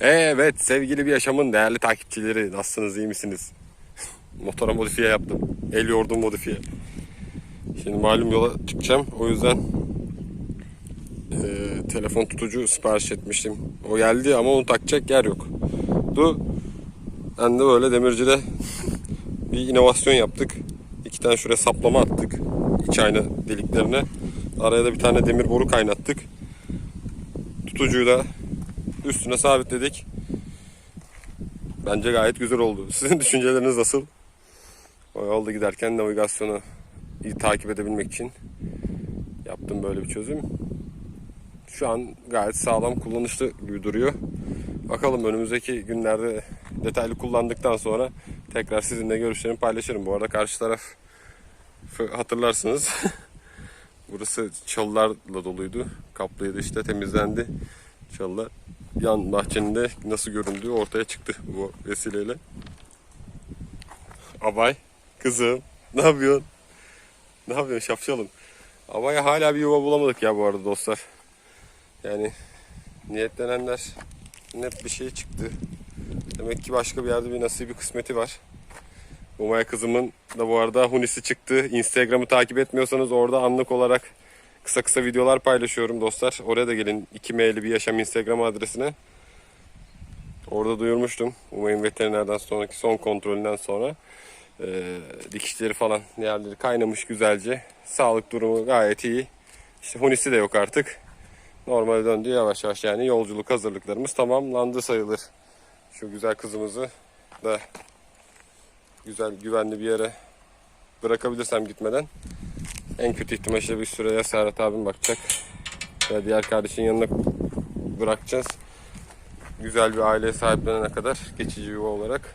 Evet sevgili bir yaşamın değerli takipçileri nasılsınız iyi misiniz? Motora modifiye yaptım. El yordum modifiye. Şimdi malum yola çıkacağım. O yüzden eee, telefon tutucu sipariş etmiştim. O geldi ama onu takacak yer yok. Du ben de böyle demircide bir inovasyon yaptık. İki tane şuraya saplama attık. İç ayna deliklerine. Araya da bir tane demir boru kaynattık. Tutucuyu da üstüne sabitledik. Bence gayet güzel oldu. Sizin düşünceleriniz nasıl? O yolda giderken navigasyonu iyi takip edebilmek için yaptım böyle bir çözüm. Şu an gayet sağlam kullanışlı gibi duruyor. Bakalım önümüzdeki günlerde detaylı kullandıktan sonra tekrar sizinle görüşlerimi paylaşırım. Bu arada karşı taraf hatırlarsınız. Burası çalılarla doluydu. Kaplıydı işte temizlendi. çalılar. Yan bahçenin de nasıl göründüğü ortaya çıktı bu vesileyle. Abay, kızım ne yapıyorsun? Ne yapıyorsun şapşalım? Abay'a hala bir yuva bulamadık ya bu arada dostlar. Yani niyetlenenler net bir şey çıktı. Demek ki başka bir yerde bir nasibi kısmeti var. Umaya kızımın da bu arada hunisi çıktı. Instagram'ı takip etmiyorsanız orada anlık olarak kısa kısa videolar paylaşıyorum dostlar. Oraya da gelin 2M'li bir yaşam Instagram adresine. Orada duyurmuştum. Umay'ın veterinerden sonraki son kontrolünden sonra e, dikişleri falan yerleri kaynamış güzelce. Sağlık durumu gayet iyi. İşte hunisi de yok artık. Normale döndü yavaş yavaş yani yolculuk hazırlıklarımız tamamlandı sayılır. Şu güzel kızımızı da güzel güvenli bir yere bırakabilirsem gitmeden en kötü ihtimal işte bir süre ya Serhat abim bakacak ya diğer kardeşin yanına bırakacağız. Güzel bir aileye sahiplenene kadar geçici yuva olarak.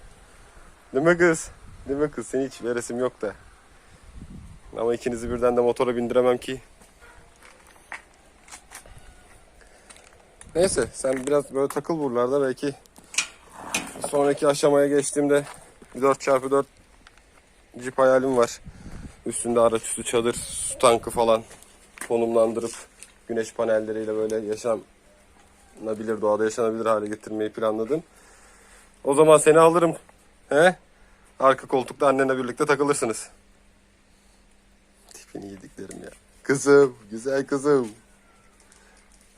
Değil mi kız? Değil mi kız? Seni hiç veresim yok da. Ama ikinizi birden de motora bindiremem ki. Neyse sen biraz böyle takıl buralarda belki sonraki aşamaya geçtiğimde bir 4x4 Jeep hayalim var. Üstünde araçüstü çadır, su tankı falan konumlandırıp güneş panelleriyle böyle yaşanabilir, doğada yaşanabilir hale getirmeyi planladım. O zaman seni alırım. He? Arka koltukta annenle birlikte takılırsınız. Tipini yediklerim ya. Kızım, güzel kızım.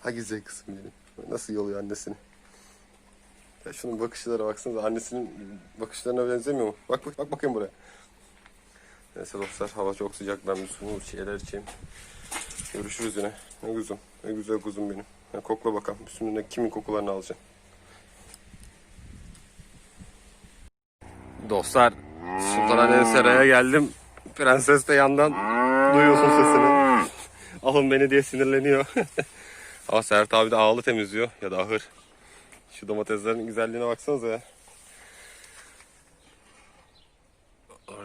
Ha güzel kızım benim. Nasıl yoluyor annesini? Ya şunun bakışlara baksanıza. Annesinin bakışlarına benzemiyor mu? Bak bak, bak bakayım buraya. Neyse dostlar hava çok sıcak. Ben bir su bir şeyler içeyim. Görüşürüz yine. Ne kuzum. Ne güzel kuzum benim. Ha, kokla bakalım. Üstünde kimin kokularını alacaksın. Dostlar Sultanahmet Seray'a geldim. Prenses de yandan duyuyorsun sesini. Alın beni diye sinirleniyor. Ama Serhat abi de ağlı temizliyor ya da ahır. Şu domateslerin güzelliğine baksanıza ya.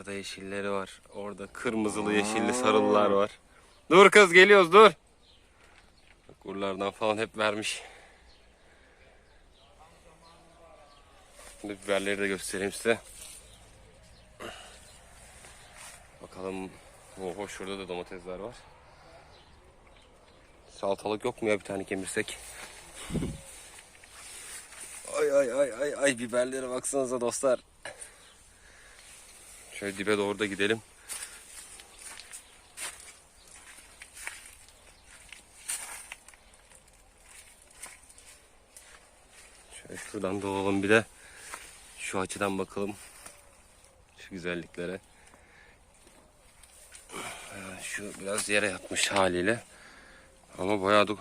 Orada yeşilleri var. Orada kırmızılı, yeşilli, sarılılar var. Dur kız geliyoruz dur. Kurlardan falan hep vermiş. Şimdi biberleri de göstereyim size. Bakalım. Oho şurada da domatesler var. Salatalık yok mu ya bir tane kemirsek? ay ay ay ay ay biberlere baksanıza dostlar. Şöyle dibe doğru da gidelim. Şöyle şuradan dolalım bir de. Şu açıdan bakalım. Şu güzelliklere. Şu biraz yere yatmış haliyle. Ama bayağı da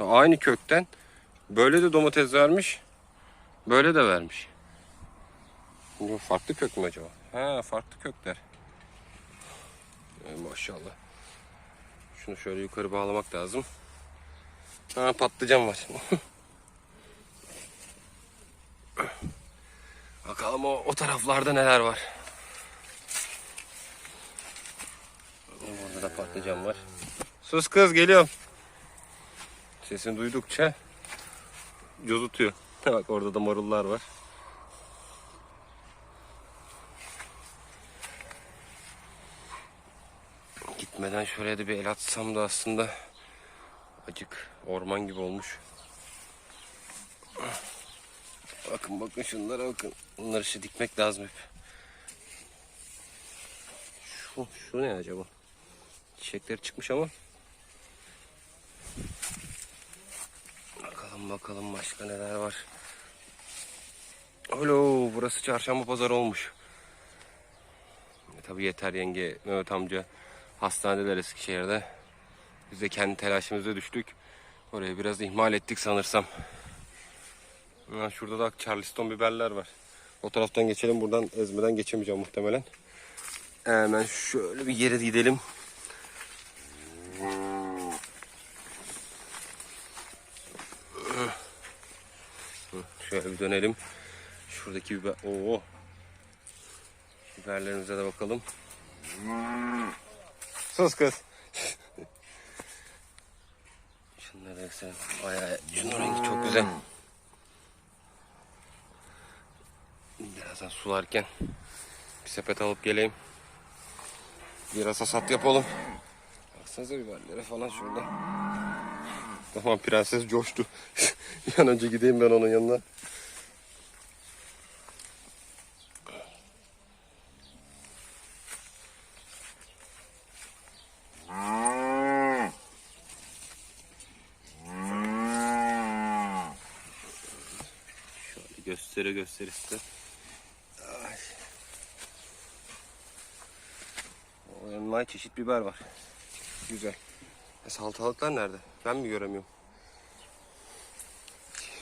aynı kökten böyle de domates vermiş. Böyle de vermiş. Bu farklı kök mü acaba? Ha farklı kökler. Maşallah. Şunu şöyle yukarı bağlamak lazım. Ha patlıcan var. Bakalım o, o taraflarda neler var. Burada da patlıcan var. Sus kız geliyorum. Sesini duydukça cozutuyor. Bak orada da marullar var. Gitmeden şuraya da bir el atsam da aslında acık orman gibi olmuş. Bakın bakın şunlara bakın. Bunları işte dikmek lazım hep. Şu, şu ne acaba? Çiçekleri çıkmış ama. Bakalım bakalım başka neler var. Alo burası çarşamba pazarı olmuş. E, tabii yeter yenge Mehmet amca hastanedeler Eskişehir'de. Biz de kendi telaşımıza düştük. Orayı biraz ihmal ettik sanırsam. Ha, şurada da Charleston biberler var. O taraftan geçelim. Buradan ezmeden geçemeyeceğim muhtemelen. Hemen şöyle bir yere gidelim. Şöyle bir dönelim. Şuradaki biber... Oo. Biberlerimize de bakalım. Sus kız. Şunları sen. Ay ay. Şunun rengi çok güzel. Birazdan sularken bir sepet alıp geleyim. Biraz hasat yapalım. Baksanıza biberlere falan şurada. Tamam prenses coştu. bir an önce gideyim ben onun yanına. Şöyle göstere göstere size. Envai çeşit biber var. Güzel. E, salatalıklar nerede? Ben mi göremiyorum?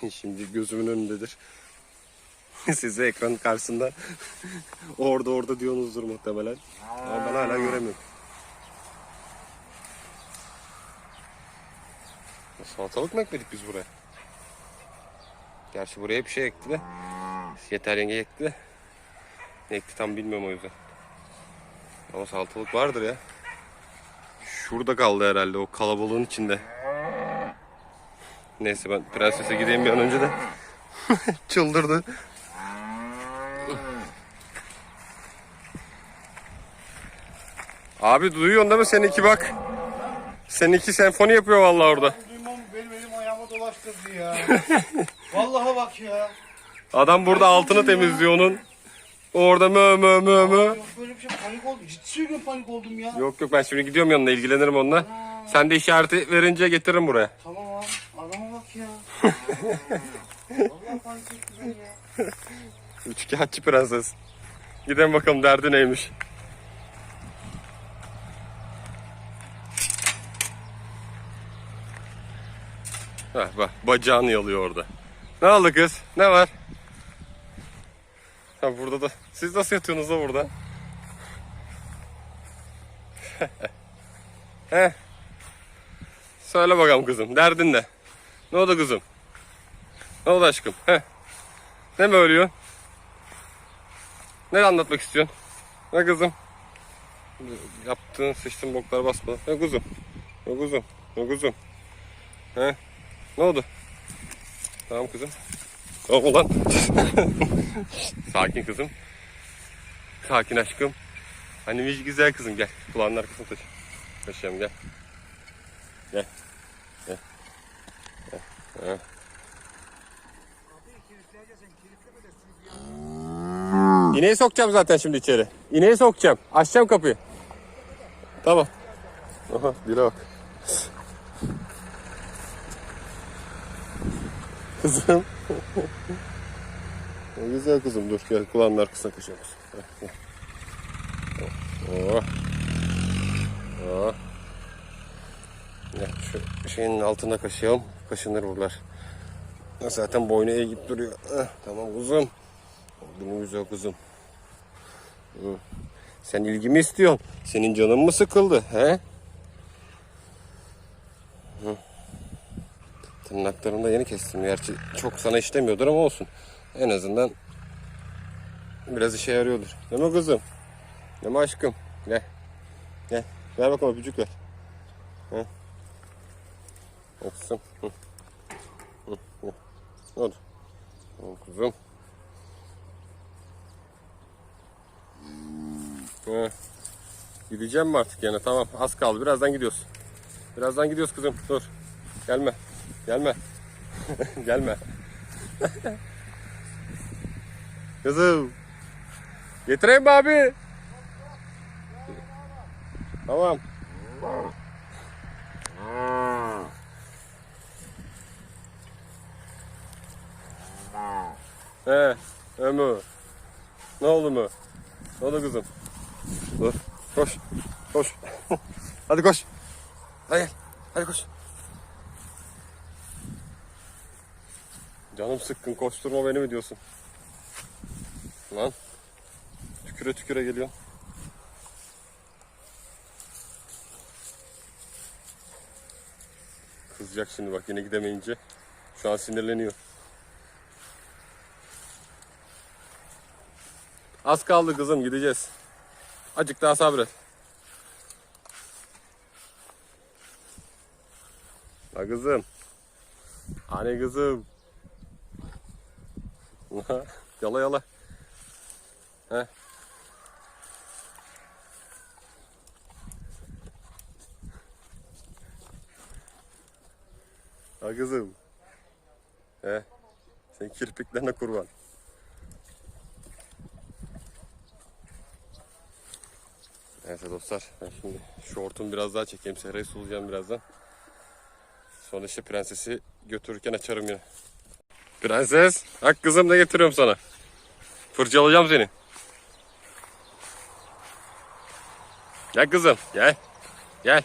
Şimdi gözümün önündedir. Size ekranın karşısında orada orada diyorsunuzdur muhtemelen. Ama ben hala göremiyorum. Salatalık mı ekmedik biz buraya? Gerçi buraya bir şey ekti de. Yeter yenge ekti de. Ne ekti tam bilmiyorum o yüzden. Ama salatalık vardır ya. Şurada kaldı herhalde o kalabalığın içinde. Neyse ben prensese gideyim bir an önce de. Çıldırdı. Abi duyuyorsun değil mi seninki bak. Seninki senfoni yapıyor vallahi orada. Dolaştırdı ya. Vallahi bak ya. Adam burada altını temizliyor onun. Orada mö mö mö mö. Yok böyle bir şey panik oldum. Ciddi söylüyorum panik oldum ya. Yok yok ben şimdi gidiyorum yanına ilgilenirim onunla. Sen de işareti verince getiririm buraya. Tamam abi. Adama bak ya. Vallahi panik etti beni ya. Üçkağıtçı prenses. Gidelim bakalım derdi neymiş. Heh, bak bacağını yalıyor orada. Ne oldu kız? Ne var? Ha burada da. Siz nasıl yatıyorsunuz da burada? He? Söyle bakalım kızım. Derdin ne? Ne oldu kızım? Ne oldu aşkım? He? Ne mi ölüyorsun? Ne anlatmak istiyorsun? Ne kızım? Yaptığın sıçtın boklar basma. Ne kuzum? Ne kuzum? Ne kuzum? He? Ne oldu? Tamam kızım. Tamam ulan. Sakin kızım. Sakin aşkım. Annemiş güzel kızım gel. Kulağının arkasına taşı. Taşıyalım gel. Gel. Gel. Gel. İneği sokacağım zaten şimdi içeri. İneği sokacağım. Açacağım kapıyı. Tamam. Aha dile bak. Kızım. Güzel kızım dur gel kulağının arkasına gel. Oh. Oh. Gel şu şeyin altına kaşıyalım. Kaşınır buralar. Zaten boynu eğip duruyor. Tamam kuzum. Benim güzel kızım. Hı. Sen ilgimi istiyorsun. Senin canın mı sıkıldı? He? Hı. Tırnaklarını da yeni kestim. Gerçi çok sana işlemiyordur ama olsun. En azından biraz işe yarıyordur. Değil mi kızım? Değil mi aşkım? Gel. Gel. Ver bakalım öpücük ver. He? Olsun. Hı. Hı. Hı. Ne oldu? Hı, Kuzum. He. Gideceğim mi artık yine? Tamam az kaldı. Birazdan gidiyoruz. Birazdan gidiyoruz kızım. Dur. Gelme. Gelme. Gelme. Kızım. Getireyim mi abi? Tamam. He, Ömü. Ne oldu mu? Ne oldu kızım? Dur, koş, koş. Hadi koş. Hadi gel, hadi koş. Canım sıkkın, koşturma beni mi diyorsun? Lan. Tüküre tüküre geliyor. Kızacak şimdi bak yine gidemeyince. Şu an sinirleniyor. Az kaldı kızım gideceğiz. Acık daha sabret. Ha kızım. Hani kızım. Yala yala. He. Ha kızım. He. Sen kirpiklerine kurban. Neyse dostlar ben şimdi şortumu biraz daha çekeyim. Serayı sulayacağım birazdan. Sonra işte prensesi götürürken açarım yine. Prenses. Bak kızım ne getiriyorum sana. Fırçalayacağım seni. Gel kızım gel. Gel.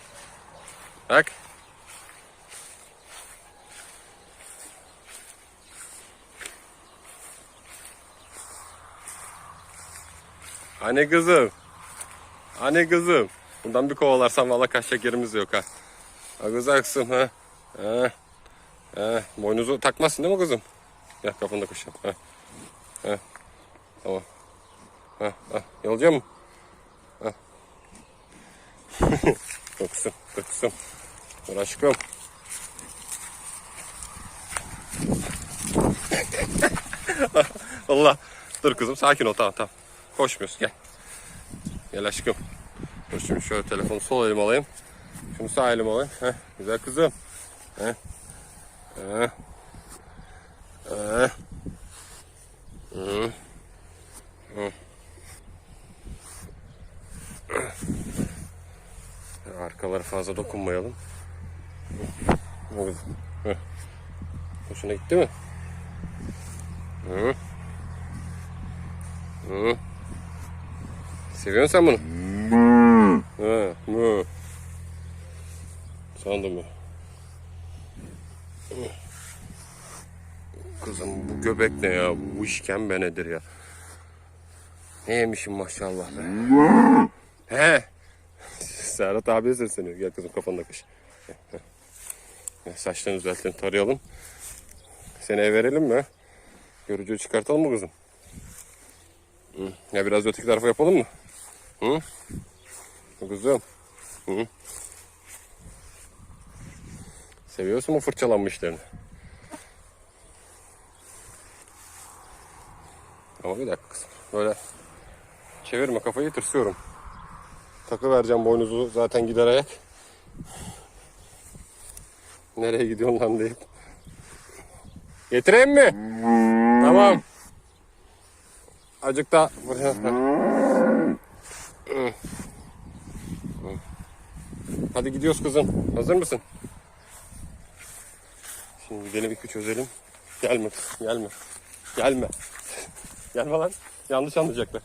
Bak. Hani kızım. Hani kızım. Bundan bir kovalarsam valla kaçacak yerimiz yok ha. Ha kızım ha. Ha. Ha. Boynuzu takmazsın değil mi kızım? Gel kafanda koşalım. Ha. Ha. Tamam. Ha. Ha. Yolacak mı? Ha. dur kızım. Dur aşkım. Allah. Dur kızım sakin ol tamam tamam. Koşmuyoruz gel. Gel aşkım. Dur şimdi şöyle telefonu sol elime alayım. Şunu sağ elime alayım. Heh, güzel kızım. Heh. Heh. Hı. Hı. Arkaları fazla dokunmayalım. Hı. Hı. Hoşuna gitti mi? Hı. Hı. Seviyorsun sen bunu? He, mü. Sandım ya. Kızım bu göbek ne ya? Bu işkembe nedir ya? Ne yemişim maşallah be. He. Serhat abiye sesleniyor. Gel kızım kafanı kış. Saçlarını düzeltelim, tarayalım. Seni eve verelim mi? Görücüyü çıkartalım mı kızım? Hı. Ya biraz öteki tarafa yapalım mı? Hı? Kızım. Hı? Seviyorsun mu fırçalanma işlerini? Ama bir dakika kızım. Böyle çevirme kafayı tırsıyorum. Takı vereceğim boynuzu zaten gider ayak. Nereye gidiyorsun lan deyip. Getireyim mi? Tamam. Acık daha. Hadi gidiyoruz kızım. Hazır mısın? Şimdi gidelim ipi çözelim. Gelme kızım, gelme. Gelme. Gelme lan. Yanlış anlayacaklar.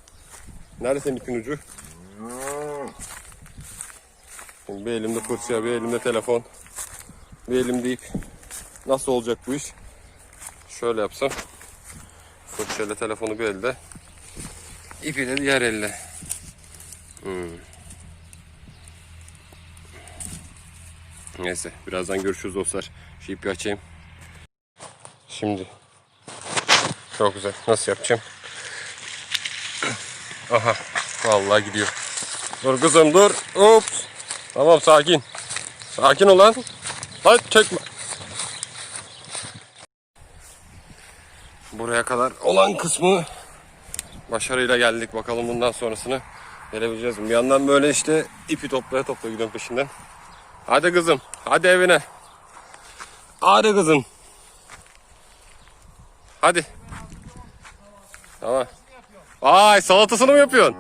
Nerede senin ipin ucu? Şimdi bir elimde fırça, bir elimde telefon. Bir elimde ip. Nasıl olacak bu iş? Şöyle yapsam. Fırçayla telefonu bir elde. İpi de diğer elle. Hmm. Neyse birazdan görüşürüz dostlar. Şu ipi açayım. Şimdi. Çok güzel. Nasıl yapacağım? Aha. Vallahi gidiyor. Dur kızım dur. Ups. Tamam sakin. Sakin ol lan. Hadi çekme. Buraya kadar olan kısmı başarıyla geldik. Bakalım bundan sonrasını gelebileceğiz mi? Bir yandan böyle işte ipi toplaya toplaya gidiyorum peşinden. Hadi kızım. Hadi evine. Hadi kızım. Hadi. Tamam. Ay salatasını mı yapıyorsun?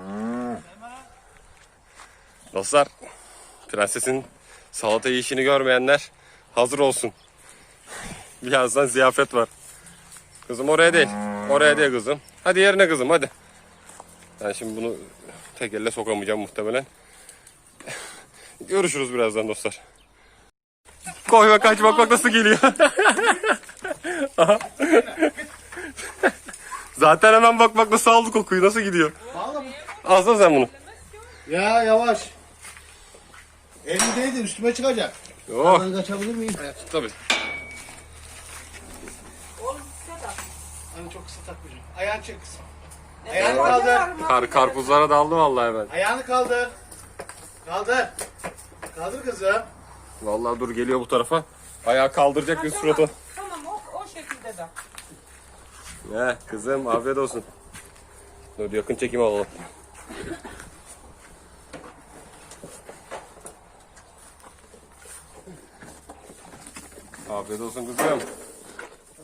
Dostlar prensesin salata yiyişini görmeyenler hazır olsun. Birazdan ziyafet var. Kızım oraya değil. Oraya değil kızım. Hadi yerine kızım hadi. Ben şimdi bunu tek elle sokamayacağım muhtemelen. Görüşürüz birazdan dostlar. Koy ve kaç bak bak nasıl geliyor. Zaten hemen bak bak nasıl aldı kokuyu nasıl gidiyor. Vallahi? Alsana sen bunu. Ya yavaş. Elimdeydin üstüme çıkacak. Oh. Ben kaçabilir miyim? Tabii. Oğlum size de. Hani çok kısa takmayacağım. Ayağını çek. Ne Ayağını kaldır. Kar, karpuzlara daldı vallahi ben. Ayağını kaldır. Kaldır. Kaldır kızım. Vallahi dur geliyor bu tarafa. Ayağı kaldıracak Ha, bir tamam, suratı. Tamam o, o şekilde de. He kızım afiyet olsun. Dur yakın çekim alalım. Afiyet olsun kızım.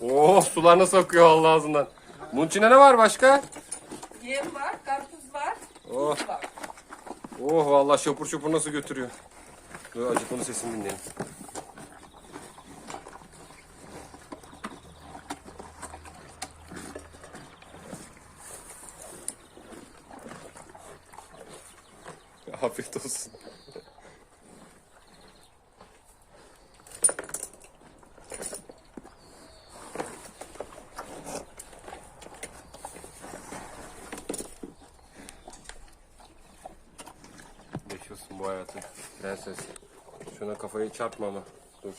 Oh sular nasıl akıyor Allah ağzından. Bunun içinde ne var başka? Yem var, karpuz var, Oh. tuz var. Oh vallahi şapur şapur nasıl götürüyor. Dur acıkonun sesini dinleyelim. Afiyet olsun. Yaşıyorsun bu hayatı. Prenses. Şuna kafayı çarpma ama. Dur.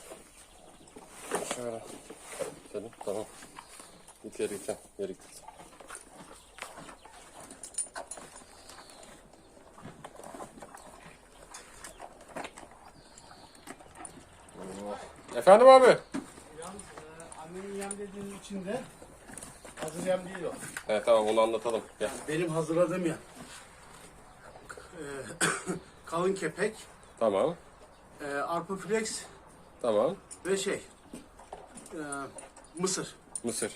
Şöyle. Canım tamam. Git yere git. Yere git. Efendim abi. Yalnız e, annenin yem dediğinin içinde hazır yem değil o. Evet tamam onu anlatalım. Gel. Benim hazırladığım yem. Kalın kepek, Tamam. e, arpa flex Tamam. ve şey e, mısır. Mısır.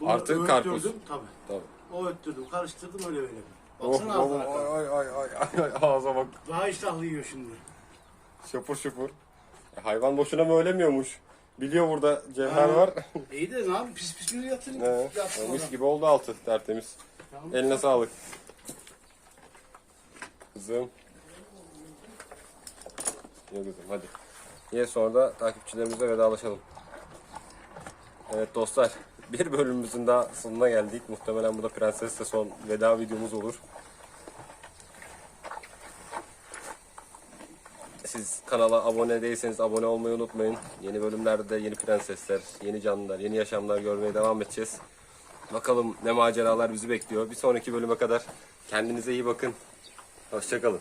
Bunu Artı karpuz. öğüttürdüm, Tabii. Tamam. O öttürdüm, karıştırdım öyle verdim. Oh, Baksana oh, ağzına. ay, ay, ay, ay, ay, ağza bak. Daha iştahlı yiyor şimdi. Şapur şupur. E, hayvan boşuna mı ölemiyormuş? Biliyor burada cevher Ha. var. İyi de ne yapayım pis pis bir yatırın. He, Yatsın mis ona. gibi oldu altı tertemiz. Eline sağlık. Kızım. Ye kızım hadi. Ye sonra da takipçilerimize vedalaşalım. Evet dostlar. Bir bölümümüzün daha sonuna geldik. Muhtemelen bu da Prenses'le son veda videomuz olur. Siz kanala abone değilseniz abone olmayı unutmayın. Yeni bölümlerde yeni prensesler, yeni canlılar, yeni yaşamlar görmeye devam edeceğiz. Bakalım ne maceralar bizi bekliyor. Bir sonraki bölüme kadar kendinize iyi bakın. Hoşçakalın.